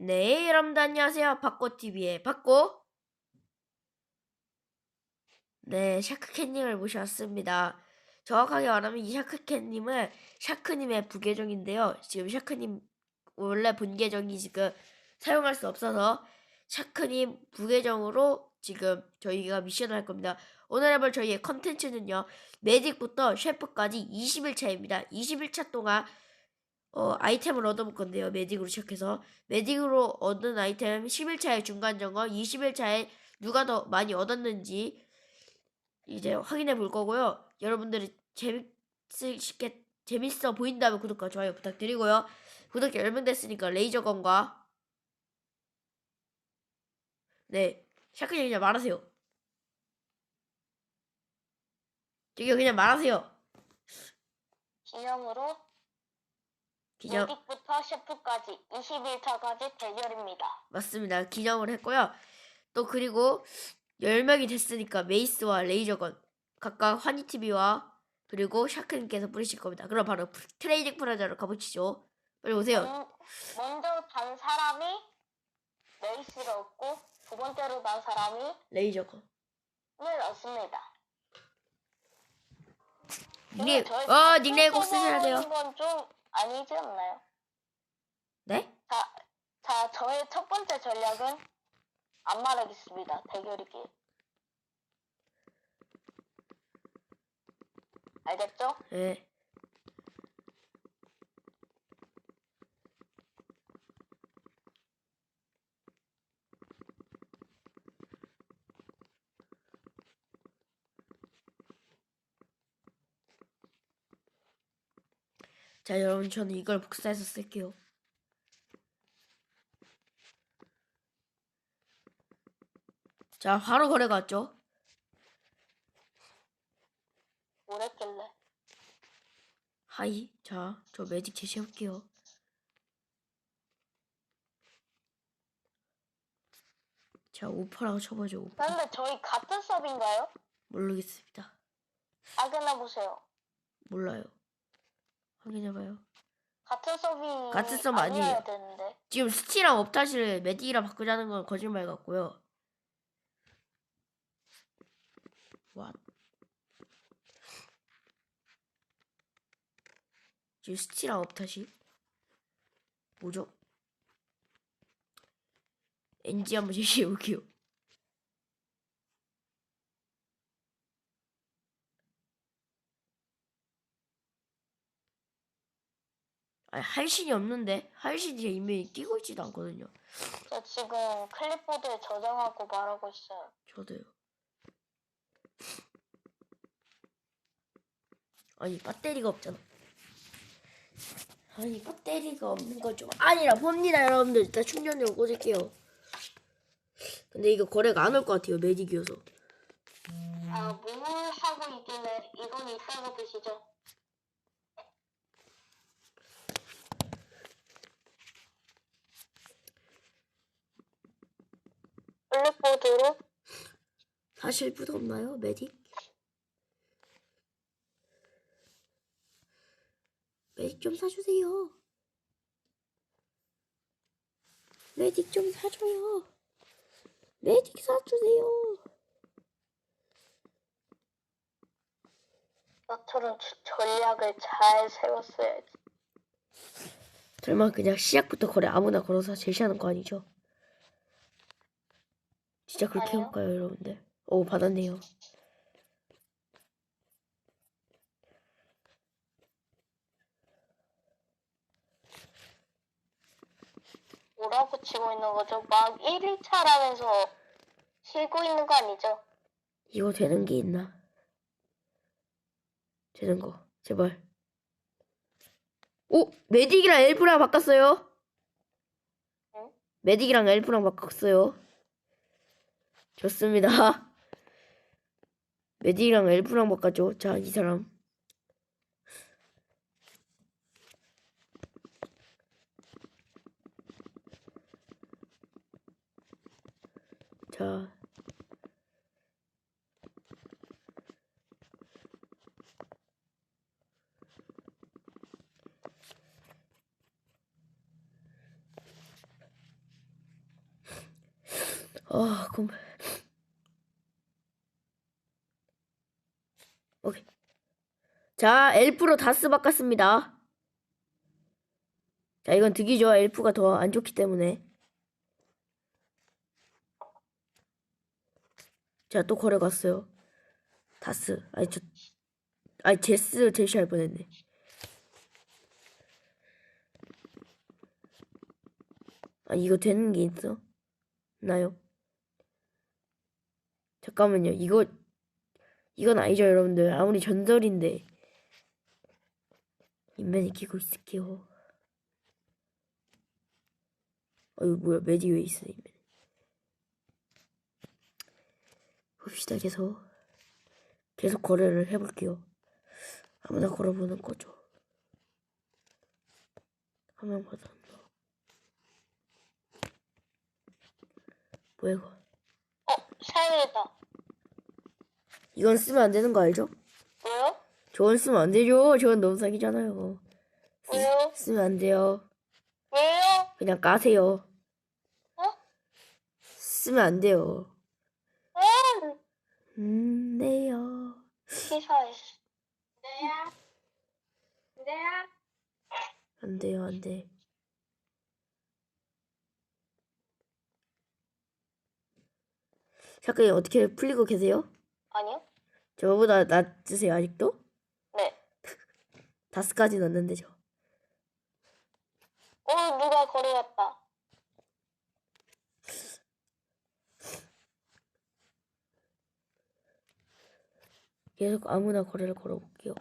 네, 여러분들 안녕하세요. 박고TV의 박고. 네, 샤크캣님을 모셔왔습니다. 정확하게 말하면 이 샤크캣님은 샤크님의 부계정인데요. 지금 샤크님 원래 본 계정이 지금 사용할 수 없어서 샤크님 부계정으로 지금 저희가 미션을 할 겁니다. 오늘 해볼 저희의 컨텐츠는요. 매직부터 셰프까지 20일차입니다. 20일차 동안 어, 아이템을 얻어볼 건데요. 매직으로 시작해서 매직으로 얻은 아이템 10일차의 중간 점검, 20일차에 누가 더 많이 얻었는지 이제 확인해 볼 거고요. 여러분들이 재밌게 재밌어 보인다면 구독과 좋아요 부탁드리고요. 구독자 10명 됐으니까 레이저건과 네 샤크님 그냥 말하세요. 저기요 그냥 말하세요. 기념으로 기념 메딕부터 셰프까지 21차까지 대결입니다. 맞습니다. 기념을 했고요. 또 그리고 10명이 됐으니까 메이스와 레이저건 각각 환희TV와 그리고 샤크님께서 뿌리실 겁니다. 그럼 바로 프- 트레이딩 프라자로 가보시죠. 빨리 오세요. 먼- 먼저 단 사람이 레이스를 얻고 두 번째로 단 사람이 레이저건. 을 얻습니다. 닉네임, 어, 닉네임 꼭 쓰셔야 돼요. 건좀 아니지 않나요? 네? 자, 자, 저의 첫 번째 전략은 안 말하겠습니다. 대결이기. 알겠죠? 네. 자, 여러분, 저는 이걸 복사해서 쓸게요. 자, 바로 거래가 왔죠? 뭐랬길래? 하이. 자, 저 매직 제시해볼게요. 자, 오퍼라고 쳐보죠. 오퍼. 근데 저희 같은 서브인가요? 모르겠습니다. 확인해 보세요. 몰라요. 확인해봐요. 같은 서브 같은 서브 아니에요. 아니어야 되는데. 지금 스티랑 업타시를 매직이랑 바꾸자는 건 거짓말 같고요. 와. 지금 스티랑 업타시 뭐죠? NG 한번 제시해 볼게요. 아니 할신이 없는데 할신이 이미 끼고 있지도 않거든요. 저 지금 클립보드에 저장하고 말하고 있어요. 저도요. 아니 배터리가 없잖아. 아니 배터리가 없는 건 좀 아니라 봅니다 여러분들 일단 충전용 꽂을게요. 근데 이거 거래가 안 올 것 같아요 매직이어서. 아, 뭘 하고 있길래 이건 이따가 드시죠. 클립보드로 사실 부도 없나요 매직? 매직 좀 사주세요. 매직 좀 사줘요. 매직 사주세요. 나처럼 저- 전략을 잘 세웠어야지. 설마 그냥 시작부터 거래 아무나 걸어서 제시하는 거 아니죠? 진짜 그렇게 아니요. 해볼까요, 여러분들? 오, 받았네요. 뭐라고 치고 있는 거죠? 막 1일차라면서 쉬고 있는 거 아니죠? 이거 되는 게 있나? 되는 거, 제발. 오, 메딕이랑 엘프랑 바꿨어요. 응? 메딕이랑 엘프랑 바꿨어요. 좋습니다. 메딕이랑 엘프랑 바꿨죠. 자, 이 사람. 자, 아, 그럼. 오케이. 자, 엘프로 다스 바꿨습니다. 자, 이건 득이죠. 엘프가 더 안 좋기 때문에. 자, 또 거래 갔어요. 다스. 아니, 저, 아니, 제스 제시할 뻔했네. 아, 이거 되는 게 있어? 나요? 잠깐만요. 이거, 이건 아니죠, 여러분들. 아무리 전설인데. 인벤에 끼고 있을게요. 어이, 뭐야, 메디 왜 있어, 인벤. 봅시다, 계속. 계속 거래를 해볼게요. 아무나 걸어보는 거죠. 한명 받았나? 뭐야, 이거. 어, 샤이다. 이건 쓰면 안 되는 거 알죠? 왜요? 저건 쓰면 안 되죠. 저건 너무 사기잖아요. 왜요? 쓰면 안 돼요. 왜요? 그냥 까세요. 어? 쓰면 안 돼요. 응. 음, 네요. 안 돼요, 안 돼. 잠깐 어떻게 풀리고 계세요? 아니요? 저보다 낮으세요, 아직도? 네. 다스까지 넣는데 저. 어, 누가 거리 갔다. 계속 아무나 거래를 걸어볼게요.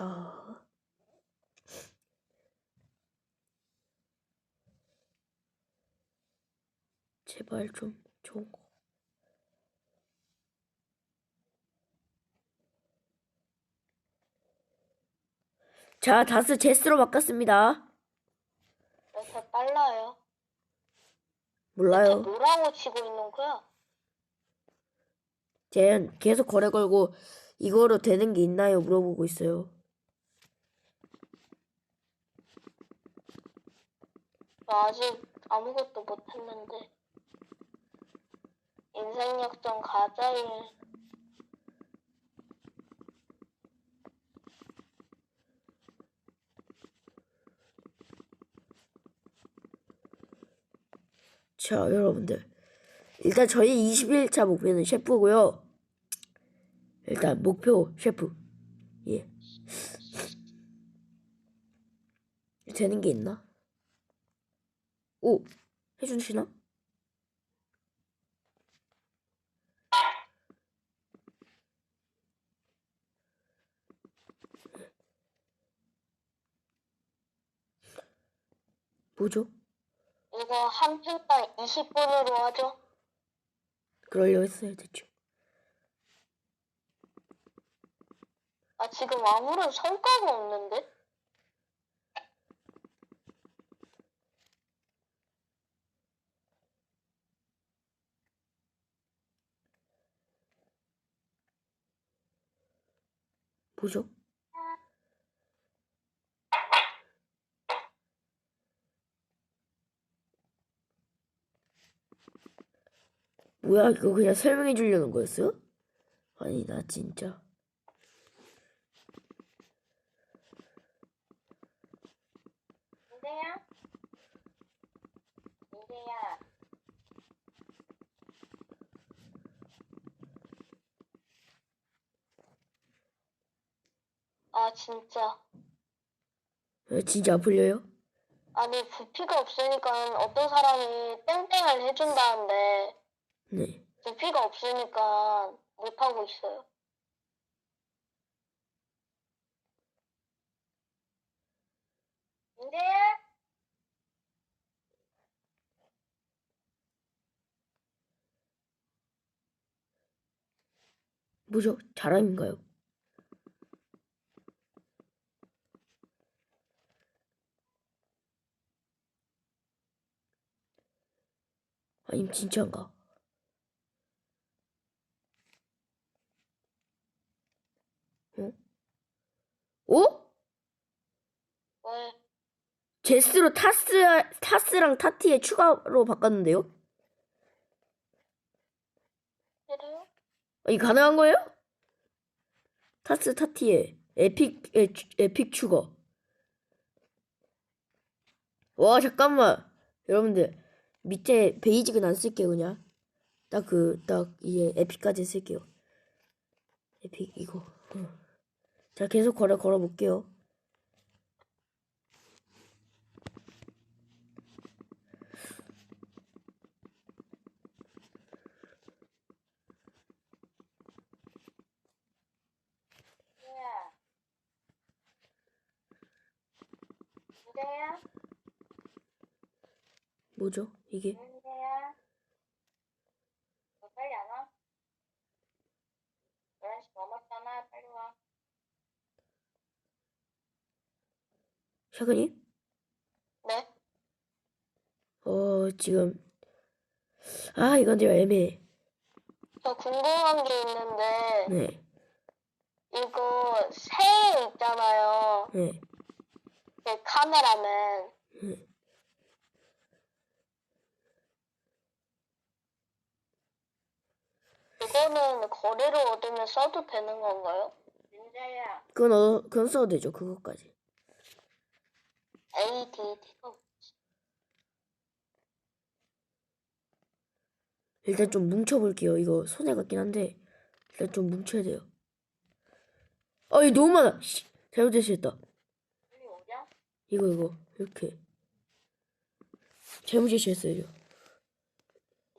자. 제발 좀 좋은 거. 자, 다스 제스로 바꿨습니다. 왜 이렇게 빨라요? 몰라요. 뭐라고 치고 있는 거야? 쟤는 계속 거래 걸고 이거로 되는 게 있나요? 물어보고 있어요. 나 아직 아무것도 못했는데. 인생 역전 가자일. 자, 여러분들. 일단 저희 21차 목표는 셰프고요. 일단 목표 셰프. 예. 되는 게 있나? 오, 해주시나? 뭐죠? 이거 한 편당 20분으로 하죠? 그러려 했어요, 대충. 아, 지금 아무런 성과가 없는데? 뭐죠? 뭐야, 이거 그냥 설명해 주려는 거였어요? 아니, 나 진짜. 이제야? 이제야. 아, 진짜. 왜 진짜 아플려요? 아니, 부피가 없으니까 어떤 사람이 땡땡을 해준다는데, 네. 부피가 없으니까 못하고 있어요. 이제야? 뭐죠? 자람인가요? 아님 진짜인가? 어? 어? 왜? 제스로 타스 타스랑 타티에 추가로 바꿨는데요? 그래요? 아, 이 가능한 거예요? 타스 타티에 에픽 에, 에픽 추가. 와 잠깐만 여러분들 밑에 베이직은 안 쓸게요 그냥 딱 그 딱 이제 에픽까지 쓸게요. 에픽 이거. 어. 자 계속 걸어 걸어 볼게요. 야. 뭐죠 이게? 누구야? 너 빨리 안 와? 11시 넘었잖아. 빨리 와. 샤그님? 네? 어 지금 아 이건 좀 애매해. 저 궁금한 게 있는데 네, 이거 새 있잖아요. 네. 그 카메라맨. 네. 이거는 거리를 얻으면 써도 되는 건가요? 민자야. 그건 어 그건 써도 되죠 그것까지. ADD가 일단 좀 뭉쳐볼게요. 이거 손해 같긴 한데 일단 좀 뭉쳐야 돼요. 아이 너무 많아. 씨, 잘못 제시했다. 빨리 오냐? 이거 이거 이렇게 잘못 제시했어요.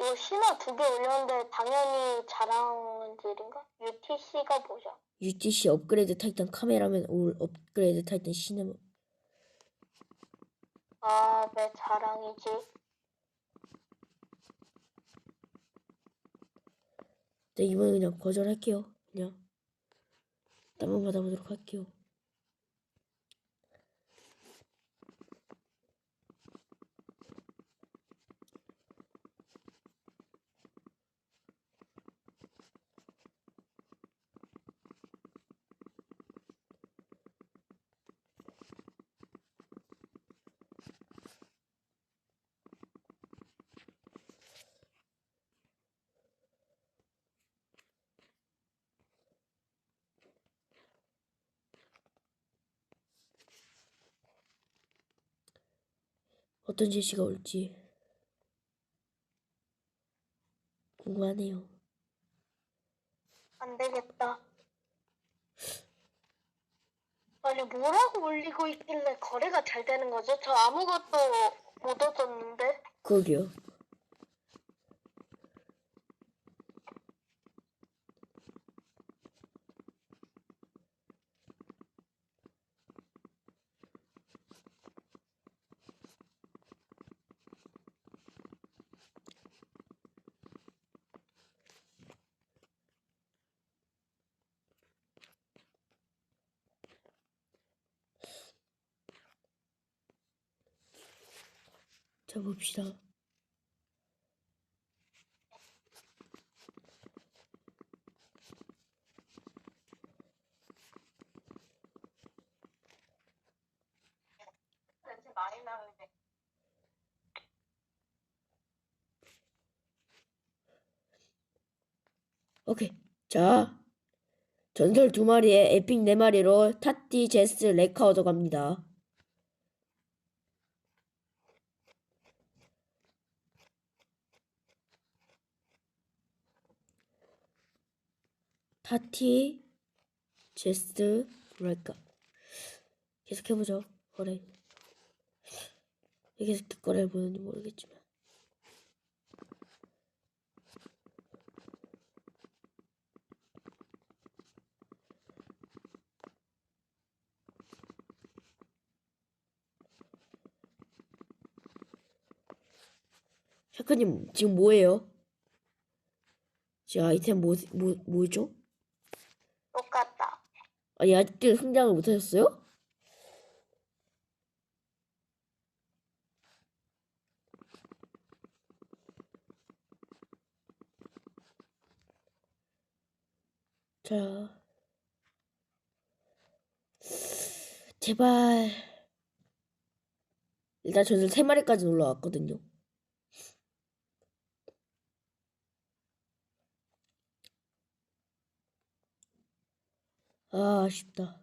이거. 신화 두 개 올렸는데 당연히 자랑질인가? UTC가 뭐죠? UTC 업그레이드 타이탄 카메라맨 올 업그레이드 타이탄 시네마. 아, 왜 자랑이지? 네 이번에 그냥 거절할게요. 그냥 딴번 받아보도록 할게요. 어떤 제시가 올지 궁금하네요. 안 되겠다. 아니, 뭐라고 올리고 있길래 거래가 잘 되는 거죠? 저 아무것도 못 얻었는데? 그러게요. 자 봅시다. 오케이. 자, 전설 두 마리에 에픽 네 마리로 타티, 제스, 레카 얻어갑니다. 타티, 제스, 레카. 계속 해보죠. 거래. 계속 거래를 보는지 모르겠지만. 샤크님 지금 뭐예요? 지금 아이템 뭐, 뭐, 뭐죠? 아니 아직도 성장을 못하셨어요? 자. 제발. 일단 저는 3마리까지 올라왔거든요. 아, 아쉽다.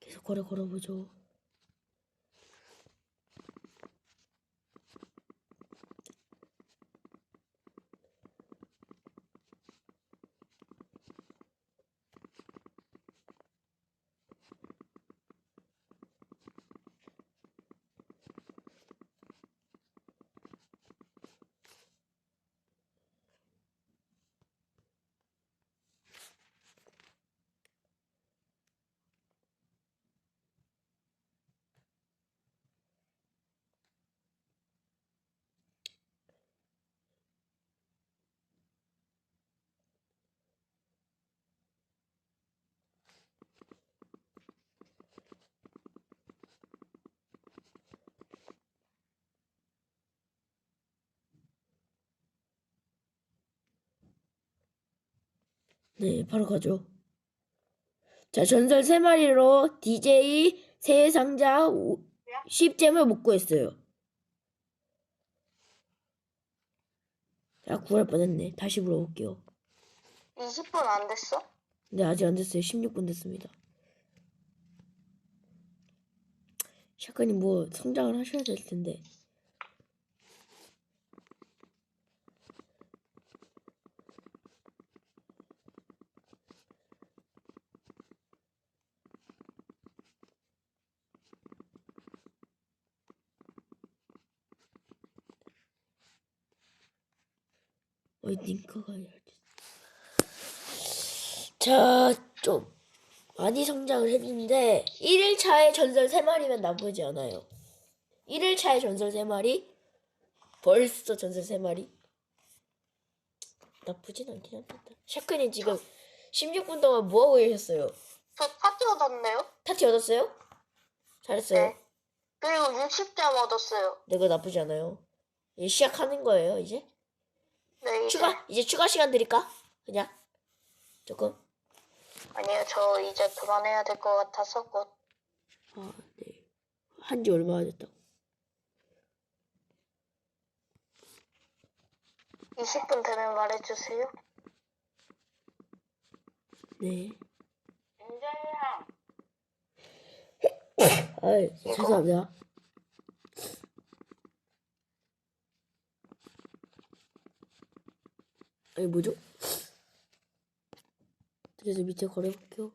계속 걸어 걸어보죠. 네, 바로 가죠. 자, 전설 세 마리로 DJ 새 상자 10잼을 못 구했어요. 자, 구할 뻔했네. 다시 물어볼게요. 20분 안 됐어? 네, 아직 안 됐어요. 16분 됐습니다. 샤크님 뭐 성장을 하셔야 될 텐데. 어이 링크가 해야지. 자, 좀 많이 성장을 했는데 1일차에 전설 3마리면 나쁘지 않아요. 1일차에 전설 3마리 벌써 전설 3마리 나쁘진 않긴 합니다. 샤크님 지금 16분 동안 뭐하고 계셨어요? 저 파티 얻었네요? 타티 얻었어요? 잘했어요. 네. 그리고 60점 얻었어요. 네, 그거 나쁘지 않아요. 이제 시작하는 거예요, 이제. 네. 추가, 이제 추가 시간 드릴까? 그냥. 조금. 아니요, 저 이제 그만해야 될 것 같아서 곧. 아, 네. 한지 얼마나 됐다고. 20분 되면 말해주세요. 네. 인정이야. 아이, 죄송합니다. 아니, 뭐죠? 그래서 밑에 걸어볼게요.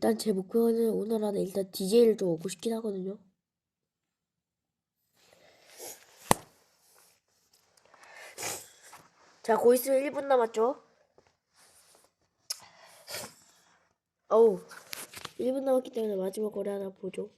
일단 제 목표는 오늘 안에 일단 DJ를 좀 얻고 싶긴 하거든요. 자, 곧 있으면 1분 남았죠? 어우, 1분 남았기 때문에 마지막 거래 하나 보죠.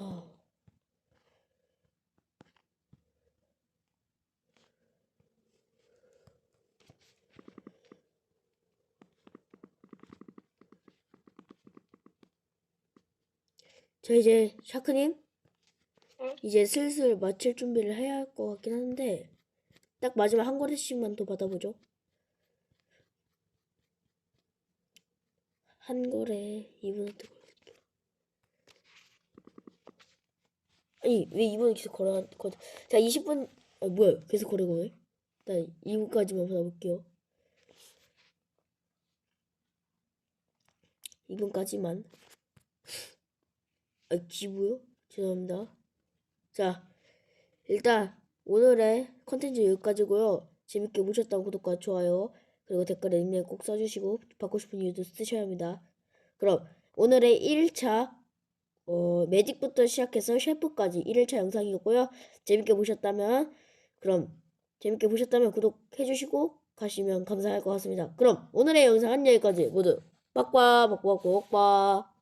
어. 자 이제 샤크님 응? 이제 슬슬 마칠 준비를 해야 할 것 같긴 한데 딱 마지막 한 거래씩만 더 받아보죠 한 거래 2분한테 걸릴게요 아니 왜 2분 계속 걸어 거, 자 20분 아 뭐야 계속 거래고 왜? 나 2분까지만 받아볼게요 2분까지만. 아, 기부요? 죄송합니다. 자, 일단 오늘의 컨텐츠 여기까지고요. 재밌게 보셨다면 구독과 좋아요 그리고 댓글에 닉네임 꼭 써주시고 받고 싶은 이유도 쓰셔야 합니다. 그럼 오늘의 1차 어, 매직부터 시작해서 셰프까지 1일차 영상이었고요. 재밌게 보셨다면 그럼 재밌게 보셨다면 구독해주시고 가시면 감사할 것 같습니다. 그럼 오늘의 영상은 여기까지 모두 빡빡 빡빡 빡빡